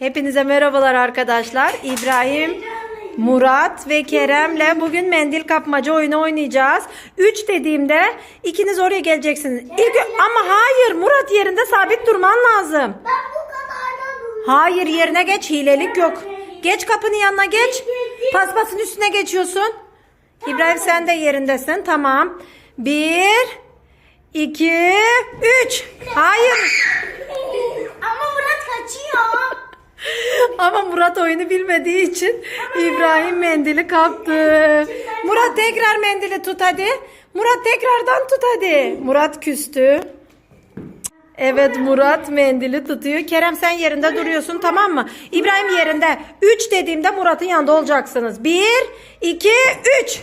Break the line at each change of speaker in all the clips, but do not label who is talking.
Hepinize merhabalar arkadaşlar. İbrahim, Murat ve Kerem'le bugün mendil kapmaca oyunu oynayacağız. 3 dediğimde ikiniz oraya geleceksiniz. İlk ama hayır Murat yerinde sabit durman lazım. Hayır yerine geç hilelik yok. Geç kapının yanına geç. Paspasın üstüne geçiyorsun. İbrahim sen de yerindesin tamam. Bir, iki, üç. Hayır.
Ama Murat kaçıyor.
Ama Murat oyunu bilmediği için İbrahim mendili kaptı. Murat tekrar mendili tut hadi. Murat tekrardan tut hadi. Murat küstü. Evet Murat mendili tutuyor. Kerem sen yerinde duruyorsun tamam mı? İbrahim yerinde. 3 dediğimde Murat'ın yanında olacaksınız. 1, 2, 3.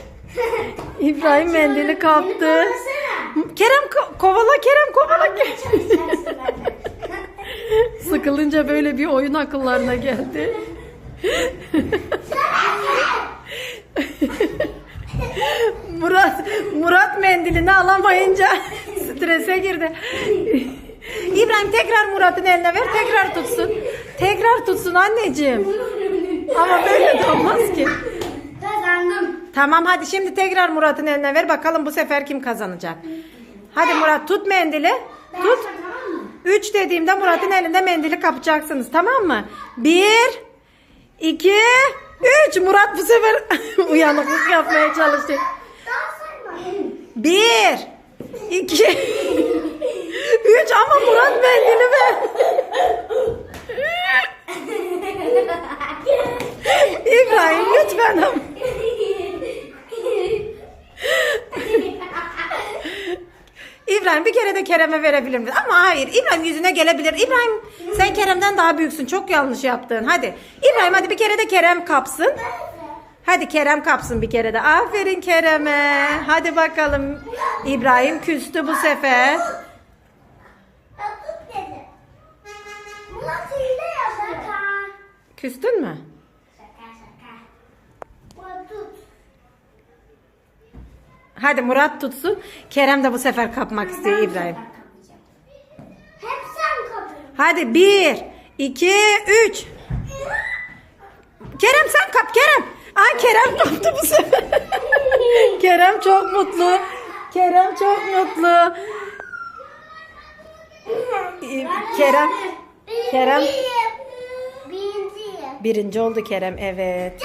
İbrahim mendili kaptı. Kerem ko- kovala Kerem kovala. Sıkılınca böyle bir oyun akıllarına geldi. Murat Murat mendilini alamayınca strese girdi. İbrahim tekrar Murat'ın eline ver, tekrar tutsun. Tekrar tutsun anneciğim. Ama böyle de olmaz ki.
Kazandım.
Tamam hadi şimdi tekrar Murat'ın eline ver bakalım bu sefer kim kazanacak. Hadi Murat tut mendili. Tut. 3 dediğimde Murat'ın elinde mendili kapacaksınız tamam mı? 1 2 3 Murat bu sefer uyanıklık yapmaya çalıştı.
Daha sayma.
1 2 3 ama Murat mendili ver. İbrahim lütfen ama. İbrahim bir kere de Kerem'e verebilir misin? Ama hayır İbrahim yüzüne gelebilir. İbrahim sen Kerem'den daha büyüksün. Çok yanlış yaptın. Hadi. İbrahim hadi bir kere de Kerem kapsın. Hadi Kerem kapsın bir kere de. Aferin Kerem'e. Hadi bakalım. İbrahim küstü bu sefer. Küstün mü?
Şaka şaka. Murat tut.
Hadi Murat tutsun. Kerem de bu sefer kapmak istiyor İbrahim.
Hep sen kapıyorsun.
Hadi bir, iki, üç. Kerem sen kap Kerem. Ay Kerem kaptı bu sefer. Kerem çok mutlu. Kerem çok mutlu. Kerem Kerem birinci oldu Kerem evet.